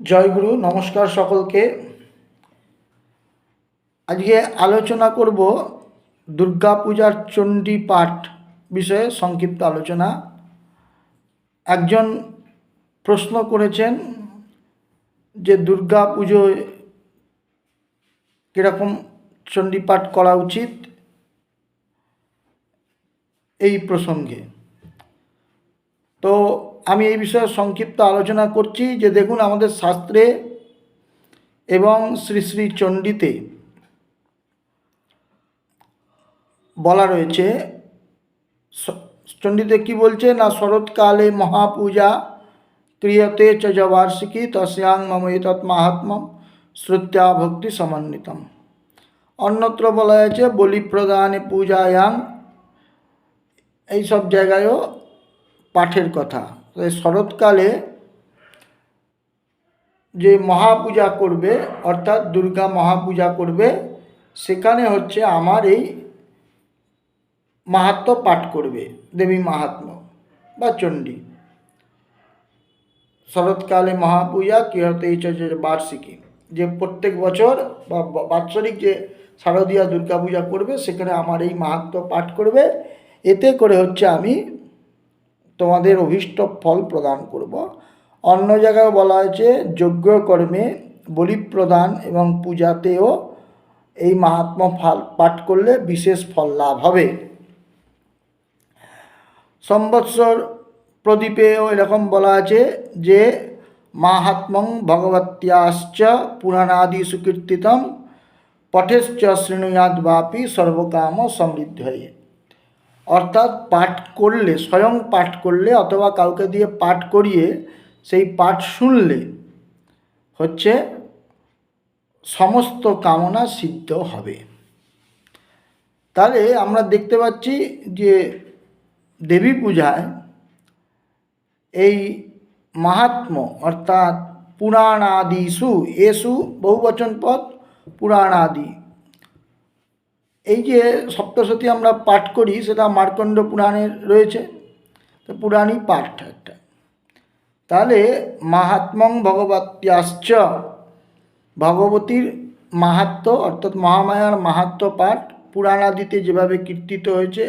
জয়গুরু নমস্কার সকলকে। আজকে আলোচনা করব দুর্গা পূজার চণ্ডী পাঠ বিষয়ে সংক্ষিপ্ত আলোচনা। একজন প্রশ্ন করেছেন যে দুর্গা পুজোয় কীরকম চণ্ডী পাঠ করা উচিত? এই প্রসঙ্গে। তো আমি এই বিষয়ে সংক্ষিপ্ত আলোচনা করছি যে দেখুন আমাদের শাস্ত্রে এবং শ্রী শ্রী চণ্ডীতে বলা রয়েছে চণ্ডীতে কি বলছে? না শরৎকালে মহাপূজা ক্রিয়তে চ য বার্ষিকী তস্যাং মম এতৎ মাহাত্ম্যম শ্রুত্যা ভক্তি সমন্বিতম। অন্যত্র বলা হয়েছে, বলি প্রদানে পূজায়াং এইসব জায়গায়ও পাঠের কথা। শরৎকালে যে মহাপূজা করবে, অর্থাৎ দুর্গা মহাপূজা করবে, সেখানে হচ্ছে আমার এই মাহাত্ম পাঠ করবে, দেবী মাহাত্ম্য বা চণ্ডী। শরৎকালে মহাপূজা, কী হতে যে বার্ষিকী, যে প্রত্যেক বছর বা বা- বাৎসরিক যে শারদীয়া দুর্গা পূজা করবে, সেখানে আমার এই মাহাত্ম পাঠ করবে। এতে করে হচ্ছে আমি তোমাদের অভীষ্ট ফল প্রদান করব। অন্য জায়গায় বলা হয়েছে, যজ্ঞ কর্মে বলি প্রদান এবং পূজাতেও এই মাহাত্ম ফল, পাঠ করলে বিশেষ ফল লাভ হবে। সম্বৎসর প্রদীপেও এরকম বলা আছে যে মাহাত্মং ভগবত্যাশ্চ পুরাণাদি সুকীর্তিতম পঠেশ্চ শৃণুয়াদ বাপি সর্বকাম সমৃদ্ধ হয়ে অর্থাৎ পাঠ করলে, স্বয়ং পাঠ করলে অথবা কাউকে দিয়ে পাঠ করিয়ে সেই পাঠ শুনলে হচ্ছে সমস্ত কামনা সিদ্ধ হবে। তাহলে আমরা দেখতে পাচ্ছি যে দেবী পূজায় এই মাহাত্ম অর্থাৎ পুরাণাদিসু এসু বহুবচন পদ পুরাণাদি, এই যে সপ্তশতী আমরা পাঠ করি, সেটা মার্কণ্ড পুরাণের রয়েছে। তো পুরাণই পাঠ একটা। তাহলে মাহাত্মং ভগবত্যাশ্চ ভগবতীর মাহাত্ম, অর্থাৎ মহামায়ার মাহাত্ম পাঠ পুরাণাদিতে যেভাবে কীর্তিত হয়েছে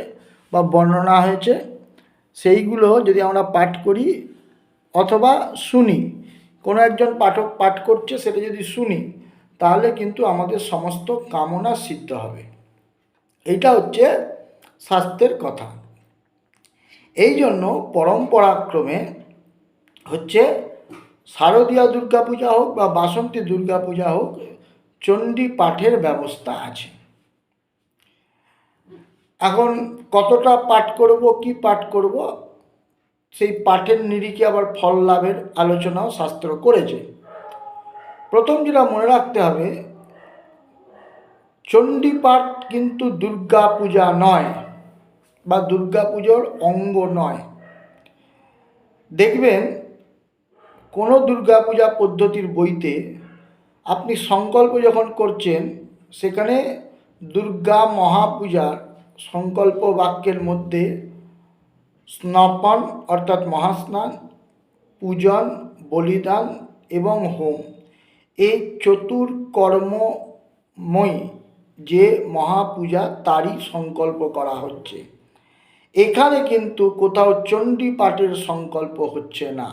বা বর্ণনা হয়েছে, সেইগুলো যদি আমরা পাঠ করি অথবা শুনি, কোনো একজন পাঠক পাঠ করছে সেটা যদি শুনি, তাহলে কিন্তু আমাদের সমস্ত কামনা সিদ্ধ হবে। এইটা হচ্ছে স্বাস্থ্যের কথা। এই জন্য পরম্পরাক্রমে হচ্ছে শারদীয়া দুর্গাপূজা হোক বা বাসন্তী দুর্গাপূজা হোক, চণ্ডী পাঠের ব্যবস্থা আছে। এখন কতটা পাঠ করব, কি পাঠ করব, সেই পাঠের নিরিখে আবার ফল লাভের আলোচনাও শাস্ত্র করেছে। প্রথম যেটা মনে রাখতে হবে চণ্ডী পাঠ কিন্তু দুর্গা পূজা নয় বা দুর্গা পুজোর অঙ্গ নয়। দেখবেন, কোনো দুর্গা পূজা পদ্ধতির বইতে আপনি সংকল্প যখন করছেন, সেখানে দুর্গা মহাপূজার সংকল্প বাক্যের মধ্যে স্নপন অর্থাৎ মহাস্নান, পূজন, বলিদান এবং হোম, এই চতুর্কর্মময় যে মহাপূজা তারই সংকল্প করা হচ্ছে। এখানে কিন্তু কোথাও চণ্ডী পাঠের সংকল্প হচ্ছে না।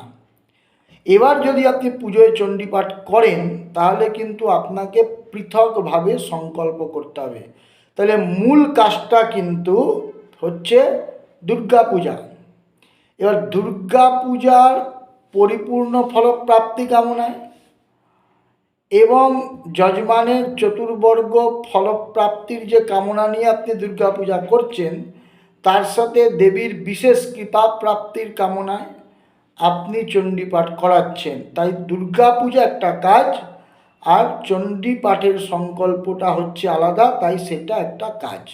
এবার যদি আপনি পুজোয় চণ্ডী পাঠ করেন, তাহলে কিন্তু আপনাকে পৃথকভাবে সংকল্প করতে হবে। তাহলে মূল কাজটা কিন্তু হচ্ছে দুর্গা পূজা এবার দুর্গা পূজার পরিপূর্ণ ফলপ্রাপ্তি কামনায় এবং যজমানের চতুর্বর্গ ফলপ্রাপ্তির যে কামনা নিয়ে আপনি দুর্গা পূজা করছেন, তার সাথে দেবীর বিশেষ কৃপা প্রাপ্তির কামনায় আপনি চণ্ডী পাঠ করাচ্ছেন। তাই দুর্গা পূজা একটা কাজ, আর চণ্ডী পাঠের সংকল্পটা হচ্ছে আলাদা, তাই সেটা একটা কাজ।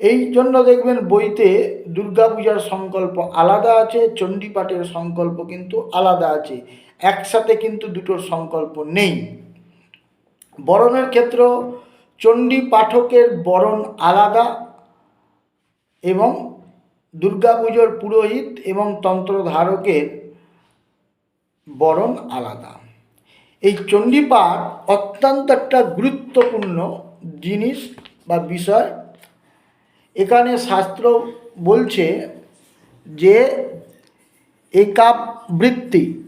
এই জন্য দেখবেন বইতে দুর্গা পূজার সংকল্প আলাদা আছে চণ্ডী পাঠের সংকল্প কিন্তু আলাদা আছে। একসাথে কিন্তু দুটোর সংকল্প নেই। বরণের ক্ষেত্র চণ্ডী পাঠকের বরণ আলাদা এবং দুর্গাপুজোর পুরোহিত এবং তন্ত্রধারকের বরণ আলাদা। এই চণ্ডীপাঠ অত্যন্ত একটা গুরুত্বপূর্ণ জিনিস বা বিষয়। এখানে শাস্ত্র বলছে যে একাবৃত্তি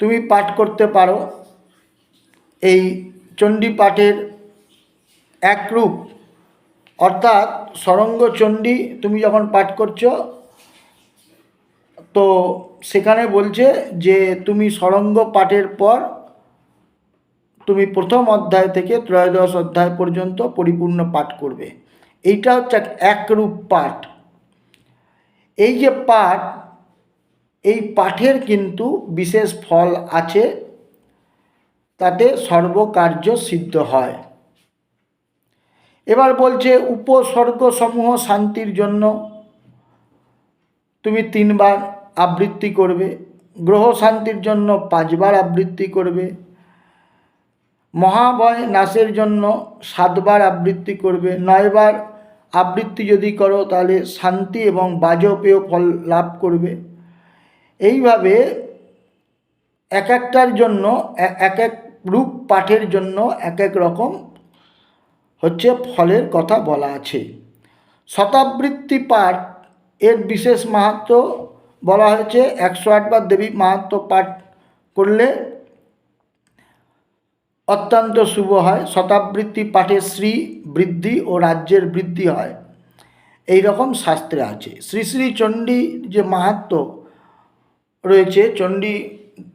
তুমি পাঠ করতে পারো। এই চণ্ডী পাঠের একরূপ অর্থাৎ সরঙ্গ চণ্ডী তুমি যখন পাঠ করছ, তো সেখানে বলছে যে তুমি সরঙ্গ পাঠের পর তুমি প্রথম অধ্যায় থেকে ত্রয়োদশ অধ্যায় পর্যন্ত পরিপূর্ণ পাঠ করবে। এইটা হচ্ছে এক একরূপ পাঠ। এই যে পাঠ এই পাঠের কিন্তু বিশেষ ফল আছে, তাতে সর্বকার্য সিদ্ধ হয়। এবার বলছে উপসর্গ সমূহ শান্তির জন্য তুমি তিনবার আবৃত্তি করবে, গ্রহ শান্তির জন্য পাঁচবার আবৃত্তি করবে, মহাভয় নাশের জন্য সাতবার আবৃত্তি করবে, নয়বার আবৃত্তি যদি করো তাহলে শান্তি এবং বাজপেয় ফল লাভ করবে। এইভাবে এক একটার জন্য এক এক রূপ পাঠের জন্য এক এক রকম হচ্ছে ফলের কথা বলা আছে। শতাবৃত্তি পাঠ এর বিশেষ মাহাত্ম বলা হয়েছে, একশো আটবার দেবী মাহাত্ম পাঠ করলে অত্যন্ত শুভ হয়। শতাবৃত্তি পাঠে শ্রী বৃদ্ধি ও রাজ্যের বৃদ্ধি হয়। এই রকম শাস্ত্রে আছে। শ্রী শ্রী চণ্ডী যে মাহাত্ম রয়েছে, চণ্ডী,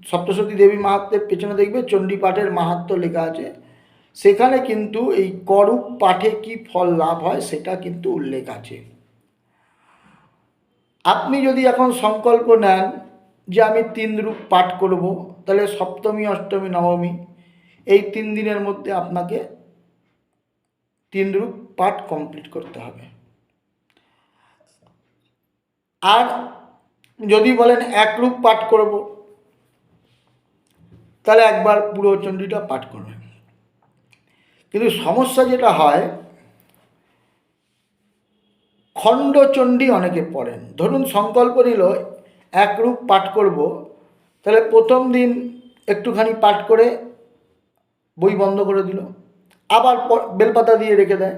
সপ্তশতী দেবী মাহাত্মের পেছনে দেখবে চণ্ডী পাঠের মাহাত্ম লেখা আছে। সেখানে কিন্তু এই করূপ পাঠে কি ফল লাভ হয় সেটা কিন্তু উল্লেখ আছে। আপনি যদি এখন সংকল্প নেন যে আমি তিন রূপ পাঠ করব, তাহলে সপ্তমী, অষ্টমী, নবমী, এই তিন দিনের মধ্যে আপনাকে তিন রূপ পাঠ কমপ্লিট করতে হবে। আর যদি বলেন এক রূপ পাঠ করব, তাহলে একবার পুরো চণ্ডীটা পাঠ করবেন। কিন্তু সমস্যা যেটা হয় খণ্ডচণ্ডী অনেকে পড়েন। ধরুন সংকল্প নিল, এক রূপ পাঠ করব, তাহলে প্রথম দিন একটুখানি পাঠ করে বই বন্ধ করে দিল, আবার বেলপাতা দিয়ে রেখে দেয়,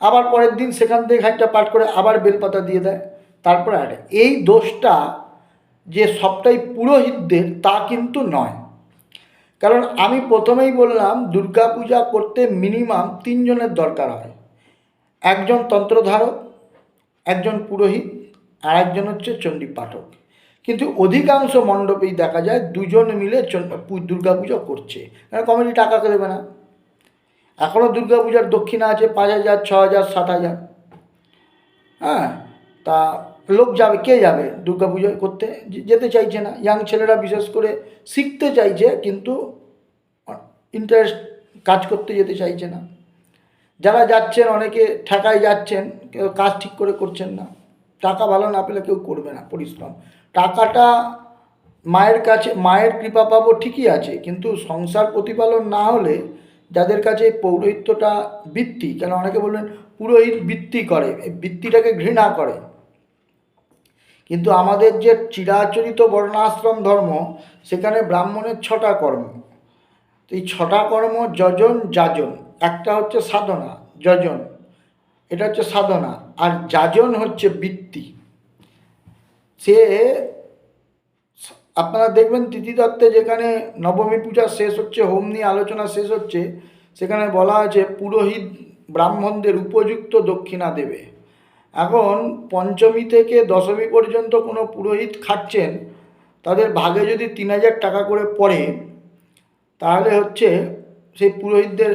আবার পরের দিন সেখান থেকে খানিকটা পাঠ করে আবার বেলপাতা দিয়ে দেয়, তারপরে আর, এই দোষটা যে সবটাই পুরোহিতদের, তা কিন্তু নয়। কারণ আমি প্রথমেই বললাম, দুর্গাপূজা করতে মিনিমাম তিনজনের দরকার হয়। একজন তন্ত্রধারক, একজন পুরোহিত, আর একজন হচ্ছে চণ্ডী পাঠক কিন্তু অধিকাংশ মণ্ডপেই দেখা যায় দুজন মিলে দুর্গা পুজো করছে। কারণ কমিটি টাকা দেবে না। এখনও দুর্গা পূজার দক্ষিণা আছে পাঁচ হাজার, ছ হাজার, সাত হাজার। হ্যাঁ তা লোক যাবে, কে যাবে দুর্গা পুজো করতে? যেতে চাইছে না। ইয়াং ছেলেরা বিশেষ করে শিখতে চাইছে, কিন্তু ইন্টারেস্ট কাজ করতে যেতে চাইছে না। যারা যাচ্ছেন, অনেকে ঠেকায় যাচ্ছেন, কেউ কাজ ঠিক করে করছেন না। টাকা ভালো না পেলে কেউ করবে না, পরিশ্রম। টাকাটা মায়ের কাছে, মায়ের কৃপা পাবো ঠিকই আছে, কিন্তু সংসার প্রতিপালন না হলে যাদের কাছে পৌরোহিত্যটা বৃত্তি, কেন অনেকে বলবেন পুরোহিত বৃত্তি করে, এই বৃত্তিটাকে ঘৃণা করে। কিন্তু আমাদের যে চিরাচরিত বর্ণাশ্রম ধর্ম, সেখানে ব্রাহ্মণের ছটা কর্ম। তো এই ছটা কর্ম যজন, যাজন। একটা হচ্ছে সাধনা, যজন। এটা হচ্ছে সাধনা। আর যাজন হচ্ছে বৃত্তি। সে আপনারা দেখবেন তিথি দত্তে যেখানে নবমী পূজা শেষ হচ্ছে হোম নিয়ে আলোচনা শেষ হচ্ছে, সেখানে বলা আছে, পুরোহিত ব্রাহ্মণদের উপযুক্ত দক্ষিণা দেবে। এখন পঞ্চমী থেকে দশমী পর্যন্ত কোনো পুরোহিত খাচ্ছেন তাদের ভাগে যদি তিন হাজার টাকা করে পড়ে, তাহলে হচ্ছে সেই পুরোহিতদের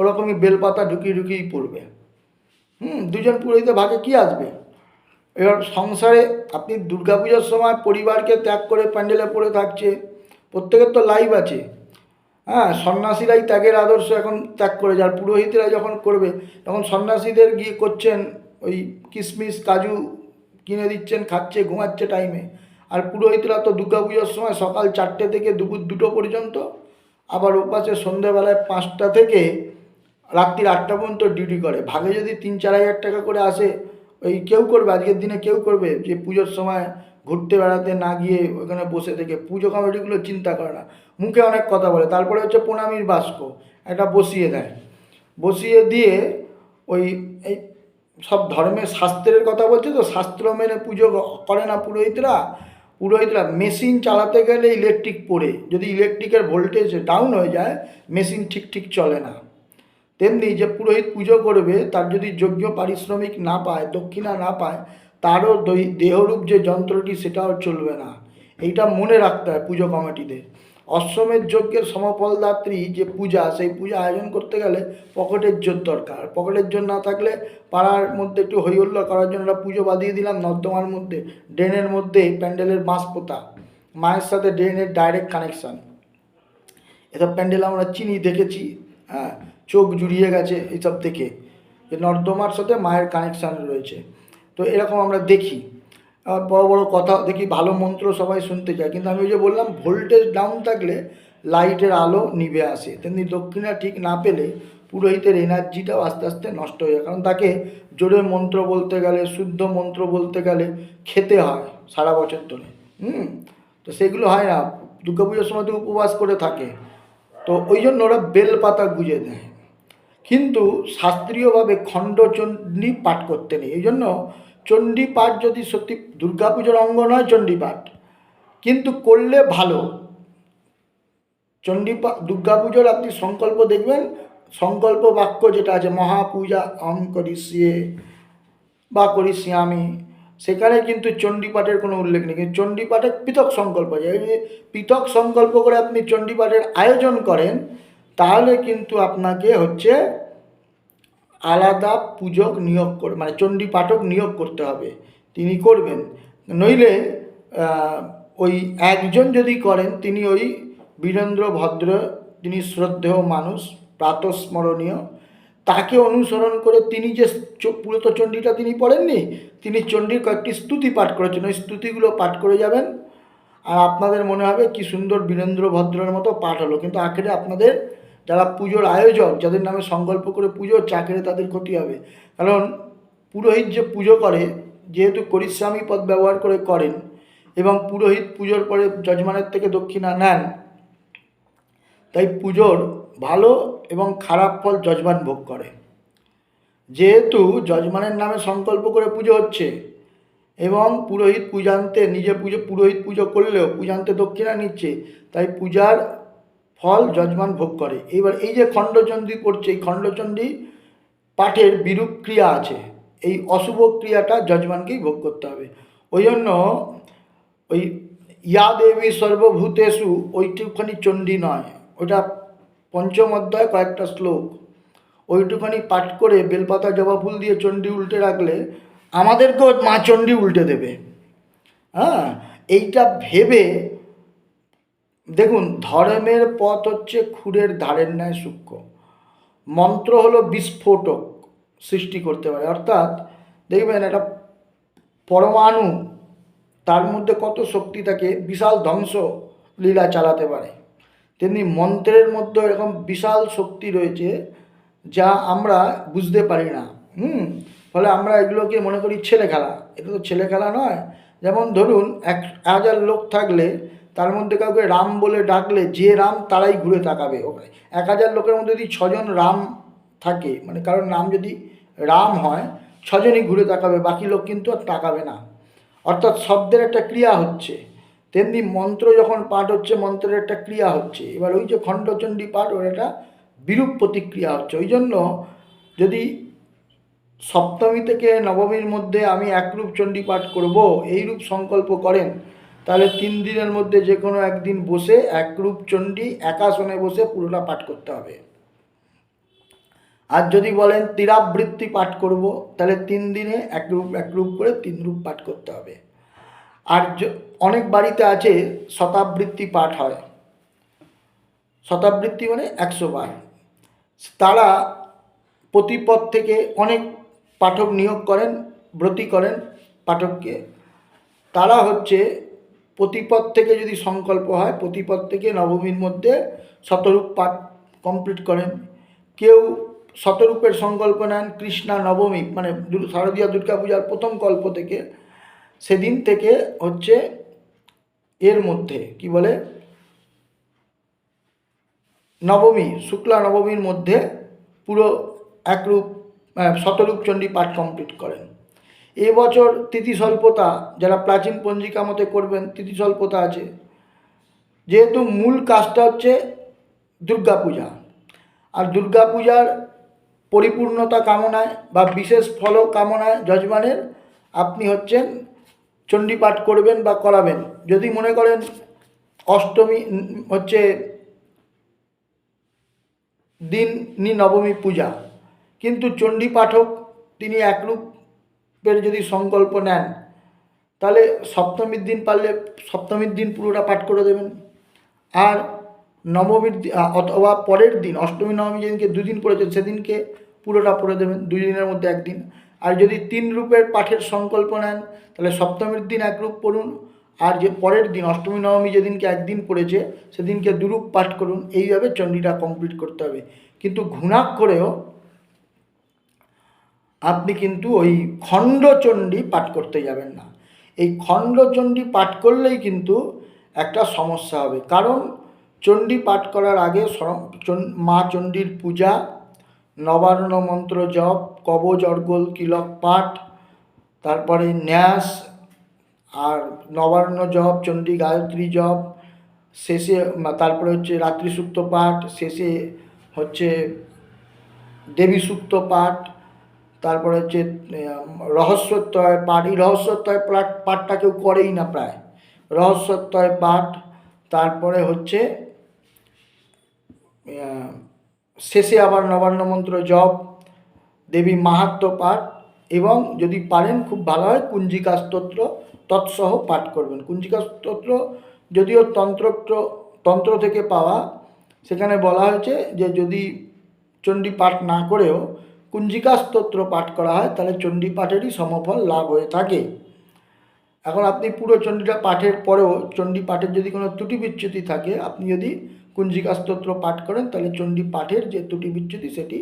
ওরকমই বেলপাতা ঢুকিয়ে ঢুকিয়েই পড়বে। হুম, দুজন পুরোহিতের ভাগে কি আসবে? এবার সংসারে আপনি দুর্গাপূজার সময় পরিবারকে ত্যাগ করে প্যান্ডেলে পড়ে থাকছে, প্রত্যেকের তো লাইভ আছে। হ্যাঁ সন্ন্যাসীরাই ত্যাগের আদর্শ এখন ত্যাগ করে যার পুরোহিতরা যখন করবে, তখন সন্ন্যাসীদের গিয়ে করছেন ওই কিশমিশ কাজু কিনে দিচ্ছেন, খাচ্ছে, ঘুমাচ্ছে টাইমে আর পুরোহিতরা তো দুর্গাপুজোর সময় সকাল চারটে থেকে দুপুর দুটো পর্যন্ত, আবার ওপাশে সন্ধ্যেবেলায় পাঁচটা থেকে রাত্রির আটটা পর্যন্ত ডিউটি করে। ভাগে যদি তিন চার হাজার টাকা করে আসে, ওই কেউ করবে, আজকের দিনে কেউ করবে, যে পুজোর সময় ঘুরতে বেড়াতে না গিয়ে ওখানে বসে থেকে। পুজো কমিটিগুলো চিন্তা করে না। মুখে অনেক কথা বলে। তারপরে হচ্ছে প্রণামীর বাস্ক। একটা বসিয়ে দেয়। বসিয়ে দিয়ে ওই এই সব ধর্মের শাস্ত্রের কথা বলছে তো, শাস্ত্র মেনে পুজো করে না পুরোহিতরা পুরোহিতরা মেশিন চালাতে গেলে ইলেকট্রিক পড়ে। যদি ইলেকট্রিকের ভোল্টেজ ডাউন হয়ে যায়, মেশিন ঠিক ঠিক চলে না। তেমনি যে পুরোহিত পুজো করবে, তার যদি যোগ্য পারিশ্রমিক না পায়, দক্ষিণা না পায়, তারও দেহরূপ যে যন্ত্রটি, সেটাও চলবে না। এইটা মনে রাখতে হয় পুজো কমিটিদের অশ্বমেধ যজ্ঞের সমফলদাত্রী যে পূজা, সেই পূজা আয়োজন করতে গেলে পকেটের জোর দরকার। পকেটের জোর না থাকলে পাড়ার মধ্যে একটু হইহুল্লোড় করার জন্য একটা পুজো বাঁধিয়ে দিলাম, নর্দমার মধ্যে, ড্রেনের মধ্যে, প্যান্ডেলের বাঁশ পোতা মায়ের সাথে ড্রেনের ডাইরেক্ট কানেকশান এসব প্যান্ডেল আমরা চিনি, দেখেছি হ্যাঁ চোখ জুড়িয়ে গেছে এসব থেকে যে নর্দমার সাথে মায়ের কানেকশান রয়েছে। তো এরকম আমরা দেখি। বড় বড় কথা, দেখি ভালো মন্ত্র সবাই শুনতে চায়। কিন্তু আমি ওই যে বললাম ভোল্টেজ ডাউন থাকলে লাইটের আলো নিভে আসে। তেমনি দক্ষিণা ঠিক না পেলে পুরোহিতের এনার্জিটাও আস্তে আস্তে নষ্ট হয়ে যায়। কারণ তাকে জোরে মন্ত্র বলতে গেলে, শুদ্ধ মন্ত্র বলতে গেলে খেতে হয় সারা বছর ধরে। হুম? তো সেগুলো হয় না। দুর্গাপুজোর সময় তো উপবাস করে থাকে। তো ওই জন্য ওরা বেলপাতা গুজে দেয়। কিন্তু শাস্ত্রীয়ভাবে খণ্ডচণ্ডী পাঠ করতে নেই। এই জন্য চণ্ডী পাঠ যদি সত্যি দুর্গাপুজোর অঙ্গ নয়, চণ্ডীপাঠ। কিন্তু করলে ভালো। চণ্ডীপা, দুর্গাপুজোর আপনি সংকল্প দেখবেন, সংকল্প বাক্য যেটা আছে, মহাপূজা অম করিষ্যে বা করিষ্যামি, সেখানে কিন্তু চণ্ডীপাঠের কোনো উল্লেখ নেই। কিন্তু চণ্ডী পাঠের পৃথক সংকল্প যে পৃথক সংকল্প করে আপনি চণ্ডীপাঠের আয়োজন করেন, তাহলে কিন্তু আপনাকে হচ্ছে আলাদা পূজক নিয়োগ করে মানে চণ্ডী পাঠক নিয়োগ করতে হবে। তিনি করবেন। নইলে ওই একজন যদি করেন, তিনি ওই বীরেন্দ্র ভদ্র, তিনি শ্রদ্ধেয় মানুষ, প্রাতস্মরণীয়, তাকে অনুসরণ করে তিনি যে পুরোত চণ্ডীটা তিনি পড়েননি, তিনি চণ্ডীর কয়েকটি স্তুতি পাঠ করেছেন। ওই স্তুতিগুলো পাঠ করে যাবেন। আর আপনাদের মনে হবে কি সুন্দর বীরেন্দ্র ভদ্রের মতো পাঠ হলো। কিন্তু আখেরে আপনাদের যারা পুজোর আয়োজক, যাদের নামে সংকল্প করে পুজো আখেরে তাদের ক্ষতি হবে। কারণ পুরোহিত যে পুজো করে, যেহেতু করিস্বামী পদ ব্যবহার করে করেন এবং পুরোহিত পুজোর পরে যজমানের থেকে দক্ষিণা নেন, তাই পুজোর ভালো এবং খারাপ ফল যজমান ভোগ করে। যেহেতু যজমানের নামে সংকল্প করে পুজো হচ্ছে এবং পুরোহিত পূজান্তে নিজে পুজো, পুরোহিত পুজো করলেও পূজান্তে দক্ষিণা নিচ্ছে, তাই পূজার ফল যজমান ভোগ করে। এবার এই যে খণ্ডচণ্ডী পড়ছে, এই খণ্ডচণ্ডী পাঠের বিরূপ ক্রিয়া আছে। এই অশুভ ক্রিয়াটা যজমানকেই ভোগ করতে হবে। ওই জন্য ওই ইয়া দেবী সর্বভূতেষু ওইটুখানি চণ্ডী নয়। ওটা পঞ্চম অধ্যায় কয়েকটা শ্লোক। ওইটুখানি পাঠ করে বেলপাতা, জবা ফুল দিয়ে চণ্ডী উল্টে রাখলে আমাদেরকেও মা চণ্ডী উল্টে দেবে। হ্যাঁ? এইটা ভেবে দেখুন, ধর্মের পথ হচ্ছে খুরের ধারের ন্যায় সূক্ষ্ম। মন্ত্র হলো বিস্ফোটক সৃষ্টি করতে পারে। অর্থাৎ দেখবেন একটা পরমাণু, তার মধ্যে কত শক্তি থাকে, বিশাল ধ্বংস লীলা চালাতে পারে। তেমনি মন্ত্রের মধ্যে এরকম বিশাল শক্তি রয়েছে, যা আমরা বুঝতে পারি না। হুম? ফলে আমরা এগুলোকে মনে করি ছেলে খেলা এটা তো ছেলে খেলা নয়। যেমন ধরুন, এক হাজার লোক থাকলে তার মধ্যে কাউকে রাম বলে ডাকলে যে রাম তারাই ঘুরে তাকাবে ওখানে। এক হাজার লোকের মধ্যে যদি ছজন রাম থাকে মানে কারোর নাম যদি রাম হয়, ছজনই ঘুরে তাকাবে, বাকি লোক কিন্তু আর তাকাবে না। অর্থাৎ শব্দের একটা ক্রিয়া হচ্ছে। তেমনি মন্ত্র যখন পাঠ হচ্ছে, মন্ত্রের একটা ক্রিয়া হচ্ছে। এবার ওই যে খণ্ডচণ্ডী পাঠ, ওর একটা বিরূপ প্রতিক্রিয়া হচ্ছে। ওই জন্য যদি সপ্তমী থেকে নবমীর মধ্যে আমি একরূপ চণ্ডী পাঠ করব, এইরূপ সংকল্প করেন তাহলে তিন দিনের মধ্যে যে কোনো একদিন বসে একরূপ চণ্ডী একাসনে বসে পুরোটা পাঠ করতে হবে। আর যদি বলেন তীরাবৃত্তি পাঠ করব, তাহলে তিন দিনে একরূপ একরূপ করে তিন রূপ পাঠ করতে হবে। আর অনেক বাড়িতে আছে শতাবৃত্তি পাঠ হয়। শতাবৃত্তি মানে একশো বার। তারা প্রতিপদ থেকে অনেক পাঠক নিয়োগ করেন, ব্রতী করেন পাঠককে। তারা হচ্ছে প্রতিপদ থেকে যদি সংকল্প হয়, প্রতিপদ থেকে নবমীর মধ্যে শতরূপ পাঠ কমপ্লিট করেন। কেউ শতরূপের সংকল্প নেন, কৃষ্ণা নবমী মানে শারদীয় দুর্গা পূজার প্রথম কল্প থেকে, সেদিন থেকে হচ্ছে এর মধ্যে, কি বলে? নবমী, শুক্লা নবমীর মধ্যে পুরো একরূপ শতরূপ চণ্ডী পাঠ কমপ্লিট করেন। এবছর তিথি স্বল্পতা যারা প্রাচীন পঞ্জিকা মতে করবেন তিথি স্বল্পতা আছে। যেহেতু মূল কাজটা হচ্ছে দুর্গাপূজা। আর দুর্গাপূজার পরিপূর্ণতা কামনায় বা বিশেষ ফল কামনায় যজমানের আপনি হচ্ছেন চণ্ডীপাঠ করবেন বা করাবেন। যদি মনে করেন অষ্টমী হচ্ছে দিন নি নবমী পূজা, কিন্তু চণ্ডী পাঠক তিনি একরূপের যদি সংকল্প নেন, তাহলে সপ্তমীর দিন পারলে সপ্তমীর দিন পুরোটা পাঠ করে দেবেন। আর নবমীর অথবা পরের দিন, অষ্টমী, নবমী যেদিনকে দুদিন পড়েছে সেদিনকে পুরোটা পড়ে দেবেন দুই দিনের মধ্যে একদিন। আর যদি তিন রূপের পাঠের সংকল্প নেন, তাহলে সপ্তমীর দিন এক রূপ পড়ুন। আর যে পরের দিন, অষ্টমী, নবমী যেদিনকে একদিন পড়েছে, সেদিনকে দুরূপ পাঠ করুন। এইভাবে চণ্ডীটা কমপ্লিট করতে হবে। কিন্তু ঘুণাক করেও আপনি কিন্তু ওই খণ্ডচণ্ডী পাঠ করতে যাবেন না। এই খণ্ডচণ্ডী পাঠ করলেই কিন্তু একটা সমস্যা হবে। কারণ চণ্ডী পাঠ করার আগে মা চণ্ডীর পূজা নবান্ন মন্ত্র জপ কবচ অর্গল কিলক পাঠ, তারপরে ন্যাস আর নবান্ন জপ, চণ্ডী গায়ত্রী জপ, শেষে তারপরে হচ্ছে রাত্রি সুক্ত পাঠ, শেষে হচ্ছে দেবী সুক্ত পাঠ তারপরে হচ্ছে রহস্যত্বয় পাঠ, এই রহস্যত্বয় পাঠ, পাঠটা কেউ করেই না প্রায়। রহস্যত্বয় পাঠ, তারপরে হচ্ছে শেষে আবার নবান্ন মন্ত্র জপ, দেবী মাহাত্ম্য পাঠ, এবং যদি পারেন খুব ভালো হয় কুঞ্জিকা স্তোত্র, তৎসহ পাঠ করবেন। কুঞ্জিকা স্তোত্র যদিও তন্ত্রোক্ত, তন্ত্র থেকে পাওয়া, সেখানে বলা হয়েছে যে যদি চণ্ডী পাঠ না করেও কুঞ্জিকা স্তোত্র পাঠ করা হয়, তাহলে চণ্ডী পাঠেরই সমফল লাভ হয়ে থাকে। এখন আপনি পুরো চণ্ডীটা পাঠের পরেও চণ্ডী পাঠের যদি কোনো ত্রুটি বিচ্যুতি থাকে, আপনি যদি কুঞ্জিকা স্তোত্র পাঠ করেন, তাহলে চণ্ডী পাঠের যে ত্রুটি বিচ্যুতি, সেটি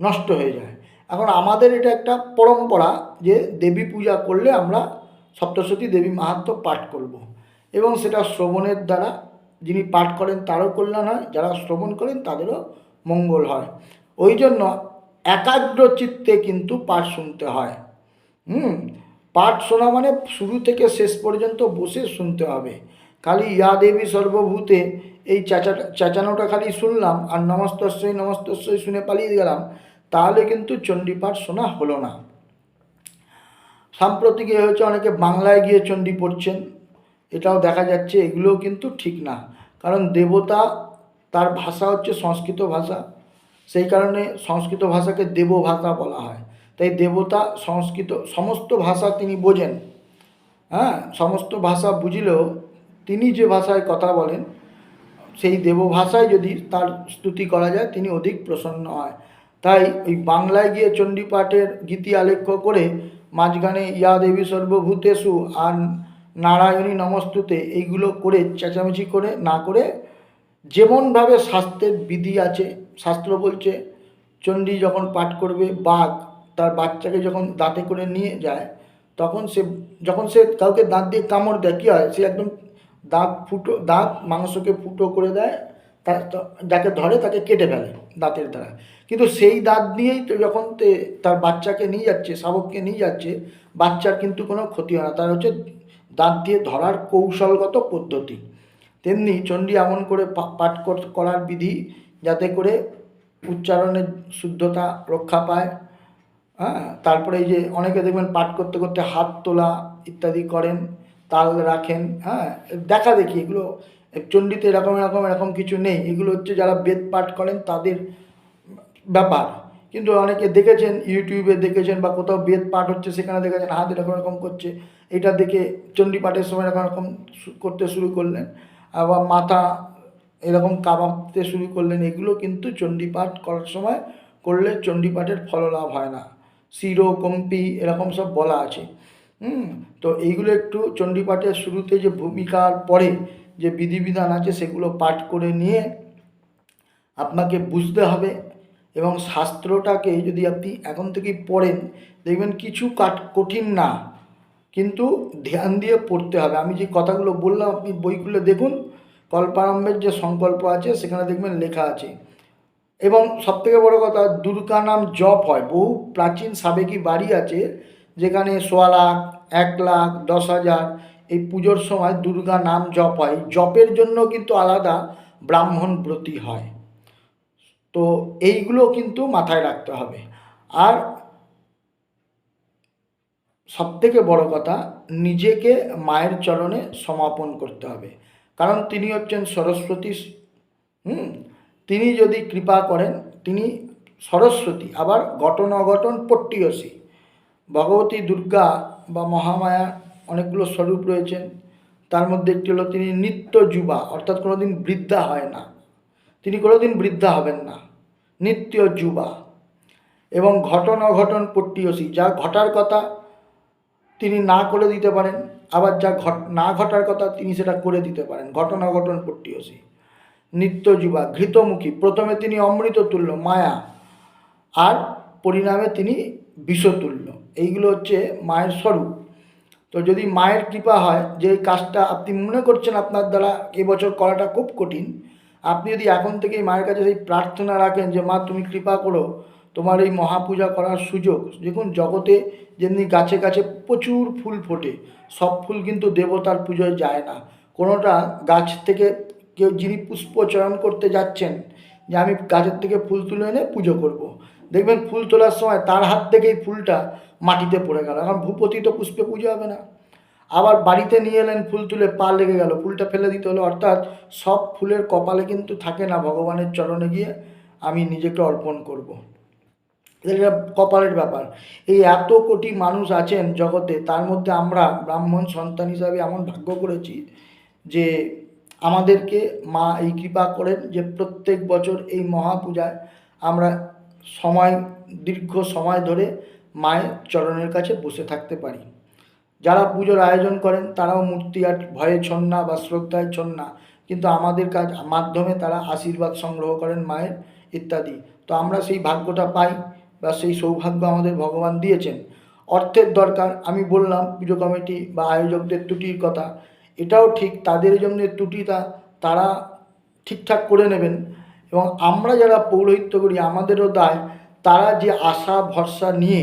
নষ্ট হয়ে যায়। এখন আমাদের এটা একটা পরম্পরা যে দেবী পূজা করলে আমরা সপ্তশতী দেবী মাহাত্ম্য পাঠ করব। এবং সেটা শ্রবণের দ্বারা যিনি পাঠ করেন, তারও কল্যাণ হয়, যারা শ্রবণ করেন, তাদেরও মঙ্গল হয়। ওই জন্য একাগ্র চিত্তে কিন্তু পাঠ শুনতে হয়। হুম? পাঠ শোনা মানে শুরু থেকে শেষ পর্যন্ত বসে শুনতে হবে। খালি ইয়া দেবী সর্বভূতে এই চেঁচা, চেঁচানোটা খালি শুনলাম আর নমস্তস্যই নমস্তস্যই শুনে পালিয়ে গেলাম, তাহলে কিন্তু চণ্ডীপাঠ শোনা হলো না। সাম্প্রতিক এ হচ্ছে অনেকে বাংলায় গিয়ে চণ্ডী পড়ছেন, এটাও দেখা যাচ্ছে, এগুলোও কিন্তু ঠিক না। কারণ দেবতা, তার ভাষা হচ্ছে সংস্কৃত ভাষা। সেই কারণে সংস্কৃত ভাষাকে দেব ভাষা বলা হয়। তাই দেবতা, সংস্কৃত, সমস্ত ভাষা তিনি বোঝেন। হ্যাঁ সমস্ত ভাষা বুঝলেও তিনি যে ভাষায় কথা বলেন, সেই দেব ভাষায় যদি তার স্তুতি করা যায়, তিনি অধিক প্রসন্ন হয়। তাই ওই বাংলায় গিয়ে চণ্ডীপাঠের গীতি আলেখ্য করে মাঝখানে ইয়া দেবী সর্বভূতেষু আর নারায়ণী নমস্তুতে এইগুলো করে চেঁচামেচি করে, না করে যেমনভাবে শাস্ত্রের বিধি আছে শাস্ত্র বলছে, চণ্ডী যখন পাঠ করবে, বাঘ তার বাচ্চাকে যখন দাঁতে করে নিয়ে যায়, তখন সে, যখন সে কাউকে দাঁত দিয়ে কামড় দেয়, কী হয়? সে একদম দাঁত ফুটো, দাঁত মাংসকে ফুটো করে দেয় তার যাকে ধরে তাকে কেটে ফেলে দাঁতের দ্বারা। কিন্তু সেই দাঁত নিয়েই তো যখন তে, তার বাচ্চাকে নিয়ে যাচ্ছে, শাবককে নিয়ে যাচ্ছে, বাচ্চার কিন্তু কোনো ক্ষতি হয় না। তার হচ্ছে দাঁত দিয়ে ধরার কৌশলগত পদ্ধতি। তেমনি চণ্ডী এমন করে পাঠ কর- করার বিধি যাতে করে উচ্চারণের শুদ্ধতা রক্ষা পায়। হ্যাঁ তারপরে এই যে অনেকে দেখবেন পাঠ করতে করতে হাত তোলা ইত্যাদি করেন, তাল রাখেন হ্যাঁ দেখা দেখি এগুলো চণ্ডীতে এরকম এরকম এরকম কিছু নেই। এগুলো হচ্ছে যারা বেদ পাঠ করেন তাদের ব্যাপার। কিন্তু অনেকে দেখেছেন ইউটিউবে দেখেছেন বা কোথাও বেদ পাঠ হচ্ছে সেখানে দেখেছেন হাত এরকম এরকম করছে, এটা দেখে চণ্ডী পাঠের সময় এরকম এরকম করতে শুরু করলেন। আবার মাথা এরকম কামাতে শুরু করলেন, এগুলো কিন্তু চণ্ডীপাঠ করার সময় করলে চণ্ডী পাঠের ফললাভ হয় না। শিরো, কম্পি এরকম সব বলা আছে। হুম, তো এইগুলো একটু চণ্ডীপাঠের শুরুতে যে ভূমিকার পরে যে বিধিবিধান আছে সেগুলো পাঠ করে নিয়ে আপনাকে বুঝতে হবে এবং শাস্ত্রটাকে যদি আপনি এখন থেকেই পড়েন, দেখবেন কিছু কাট কঠিন না, কিন্তু ধ্যান দিয়ে পড়তে হবে। আমি যে কথাগুলো বললাম, আপনি বইগুলো দেখুন কল্পারম্ভের যে সংকল্প আছে, সেখানে দেখবেন লেখা আছে। এবং সবথেকে বড় কথা, দুর্গা নাম জপ হয়। বহু প্রাচীন সাবেকি বাড়ি আছে, যেখানে সোয়া লাখ, এক লাখ, দশ হাজার, এই পুজোর সময় দুর্গা নাম জপ হয়। জপের জন্য কিন্তু আলাদা ব্রাহ্মণ ব্রতী হয়। তো এইগুলো কিন্তু মাথায় রাখতে হবে। আর সবথেকে বড় কথা, নিজেকে মায়ের চরণে সমাপন করতে হবে। কারণ তিনি হচ্ছেন সরস্বতী, হুম? তিনি যদি কৃপা করেন, তিনি সরস্বতী, আবার ঘটন অঘটন পট্টিয়সী। ভগবতী দুর্গা বা মহামায়া অনেকগুলো স্বরূপ রয়েছেন। তার মধ্যে একটি হলো তিনি নিত্য যুবা, অর্থাৎ কোনোদিন বৃদ্ধা হয় না। তিনি কোনোদিন বৃদ্ধা হবেন না। নিত্য যুবা। এবং ঘটন অঘটন পট্টিয়সী, যা ঘটার কথা তিনি না করে দিতে পারেন। আবার যা ঘট, না ঘটার কথা তিনি সেটা করে দিতে পারেন, ঘটনা ঘটন পট্টিয়সী। নিত্য যুবা ঘৃতমুখী, প্রথমে তিনি অমৃত তুল্য মায়া, আর পরিণামে তিনি বিষতুল্য। এইগুলো হচ্ছে মায়ের স্বরূপ। তো যদি মায়ের কৃপা হয়, যে কাজটা আপনি মনে করছেন আপনার দ্বারা এবছর করাটা খুব কঠিন, আপনি যদি এখন থেকেই মায়ের কাছে সেই প্রার্থনা রাখেন যে, মা, তুমি কৃপা করো তোমার এই মহাপূজা করার সুযোগ, দেখুন জগতে যেমনি গাছে গাছে প্রচুর ফুল ফোটে, সব ফুল কিন্তু দেবতার পুজোয় যায় না কোনোটা গাছ থেকে কেউ যিনি পুষ্প চয়ন করতে যাচ্ছেন, যে আমি গাছের থেকে ফুল তুলে এনে পুজো করব। দেখবেন ফুল তোলার সময় তার হাত থেকেই ফুলটা মাটিতে পড়ে গেল, এখন ভূপতি তো পুষ্পে পুজো হবে না আবার বাড়িতে নিয়ে এলেন ফুল তুলে, পা লেগে গেল, ফুলটা ফেলে দিতে হলো, অর্থাৎ সব ফুলের কপালে কিন্তু থাকে না ভগবানের চরণে গিয়ে আমি নিজেকে অর্পণ করব। এটা কপালের ব্যাপার। এই এত কোটি মানুষ আছেন জগতে, তার মধ্যে আমরা ব্রাহ্মণ সন্তান হিসাবে এমন ভাগ্য করেছি যে আমাদেরকে মা এই কৃপা করেন যে প্রত্যেক বছর এই মহাপূজায় আমরা সময়, দীর্ঘ সময় ধরে মায়ের চরণের কাছে বসে থাকতে পারি। যারা পুজোর আয়োজন করেন, তারাও মূর্তি আর ভয়ে ছন্না বা শ্রদ্ধায় ছন্না। কিন্তু আমাদের কাজ, মাধ্যমে তারা আশীর্বাদ সংগ্রহ করেন মায়ের ইত্যাদি। তো আমরা সেই ভাগ্যটা পাই। বা সেই সৌভাগ্য আমাদের ভগবান দিয়েছেন। অর্থের দরকার, আমি বললাম, পুজো কমিটি বা আয়োজকদের ত্রুটির কথা। এটাও ঠিক, তাদের জন্য ত্রুটিটা তারা ঠিকঠাক করে নেবেন। এবং আমরা যারা পৌরোহিত্য করি, আমাদেরও দায়, তারা যে আশা, ভরসা নিয়ে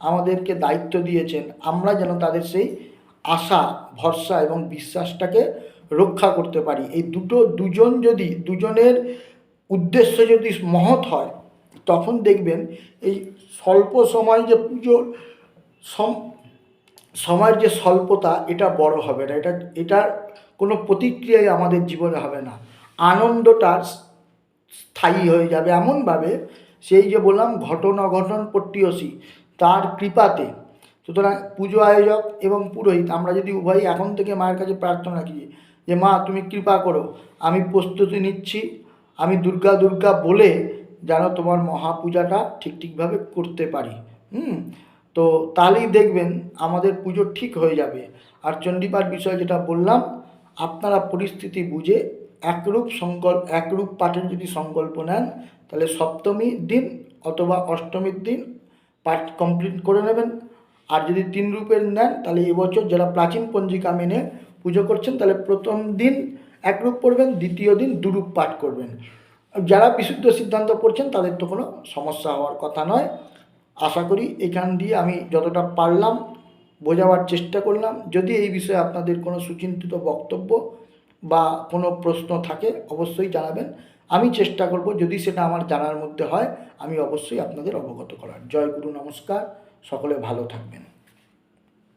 আমাদেরকে দায়িত্ব দিয়েছেন, আমরা যেন তাদের সেই আশা, ভরসা এবং বিশ্বাসটাকে রক্ষা করতে পারি। এই দুটো দুজন যদি, দুজনের উদ্দেশ্য যদি মহৎ হয় তখন দেখবেন এই স্বল্প সময় যে পুজোর সম, সময়ের যে স্বল্পতা, এটা বড় হবে না। এটা, এটার কোনো প্রতিক্রিয়াই আমাদের জীবনে হবে না। আনন্দটা স্থায়ী হয়ে যাবে এমনভাবে, সেই যে বললাম ঘটনা ঘটন অঘটন তার কৃপাতে। সুতরাং পুজো আয়োজক এবং পুরোহিত, আমরা যদি উভয়ই এখন থেকে মায়ের কাছে প্রার্থনা করি যে, মা, তুমি কৃপা করো। আমি প্রস্তুতি নিচ্ছি। আমি দুর্গা দুর্গা বলে যেন তোমার মহাপূজাটা ঠিক ঠিকভাবে করতে পারি। হুম? তো তাহলেই দেখবেন আমাদের পুজো ঠিক হয়ে যাবে। আর চণ্ডীপাঠ বিষয়ে যেটা বললাম, আপনারা পরিস্থিতি বুঝে একরূপ সংকল্প একরূপ পাঠের যদি সংকল্প নেন, তাহলে সপ্তমীর দিন অথবা অষ্টমীর দিন পাঠ কমপ্লিট করে নেবেন। আর যদি তিন রূপের নেন, তাহলে এবছর যারা প্রাচীন পঞ্জিকা মেনে পুজো করছেন, তাহলে প্রথম দিন একরূপ পড়বেন, দ্বিতীয় দিন দুরূপ পাঠ করবেন। যারা বিশুদ্ধ সিদ্ধান্ত পড়ছেন তাদের তো কোনো সমস্যা হওয়ার কথা নয়। আশা করি এখান দিয়ে আমি যতটা পারলাম বোঝাবার চেষ্টা করলাম। যদি এই বিষয়ে আপনাদের কোনো সুচিন্তিত বক্তব্য বা কোনো প্রশ্ন থাকে, অবশ্যই জানাবেন। আমি চেষ্টা করব যদি সেটা আমার জানার মধ্যে হয়, আমি অবশ্যই আপনাদের অবগত করার। জয় গুরু, নমস্কার। সকলে ভালো থাকবেন।